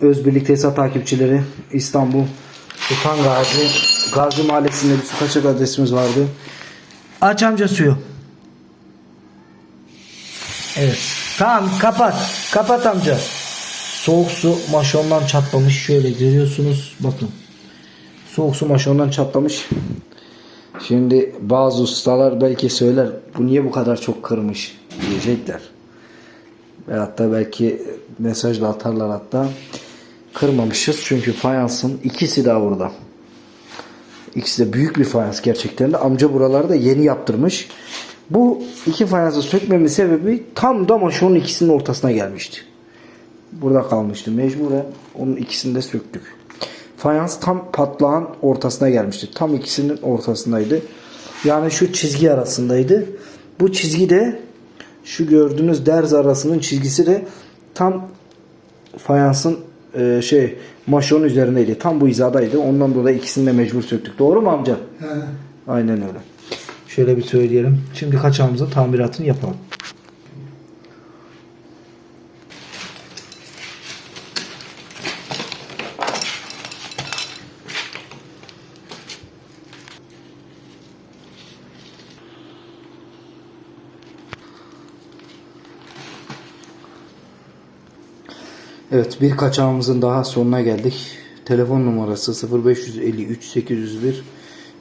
Özbirlik Tesisat takipçileri İstanbul Sultan Gazi Gazi Mahallesi'nde bir su kaçak adresimiz vardı. Aç amca suyu. Evet. Tamam kapat. Kapat amca. Soğuk su maşondan çatlamış. Şöyle görüyorsunuz. Bakın. Soğuk su maşondan çatlamış. Şimdi bazı ustalar belki söyler bu niye bu kadar çok kırmış diyecekler. Veyahut da belki mesajla atarlar hatta. Kırmamışız çünkü fayansın ikisi de burada. İkisi de büyük bir fayans gerçekten de. Amca buralarda yeni yaptırmış. Bu iki fayansı sökmemin sebebi tam da maşonun ikisinin ortasına gelmişti. Burada kalmıştı. Mecburen onun ikisini de söktük. Fayans tam patlağın ortasına gelmişti. Tam ikisinin ortasındaydı. Yani şu çizgi arasındaydı. Bu çizgi de şu gördüğünüz derz arasının çizgisi de tam fayansın e, şey maşonun üzerindeydi. Tam bu hizadaydı. Ondan dolayı ikisini de mecbur söktük. Doğru mu amca? He. Aynen öyle. Şöyle bir söyleyelim. Şimdi kaçağımızın tamiratını yapalım. Evet bir kaçağımızın daha sonuna geldik. Telefon numarası 0553 801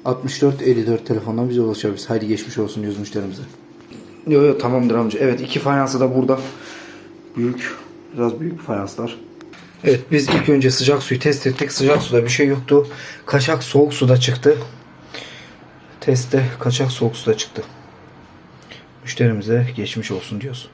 64 54 telefondan bize ulaşabilirsiniz. Haydi geçmiş olsun diyoruz müşterimize. Yok yok tamamdır amca. Evet iki fayansı da burada. Büyük. Biraz büyük fayanslar. Evet biz ilk önce sıcak suyu test ettik. Sıcak suda bir şey yoktu. Kaçak soğuk suda çıktı. Testte kaçak soğuk suda çıktı. Müşterimize geçmiş olsun diyoruz.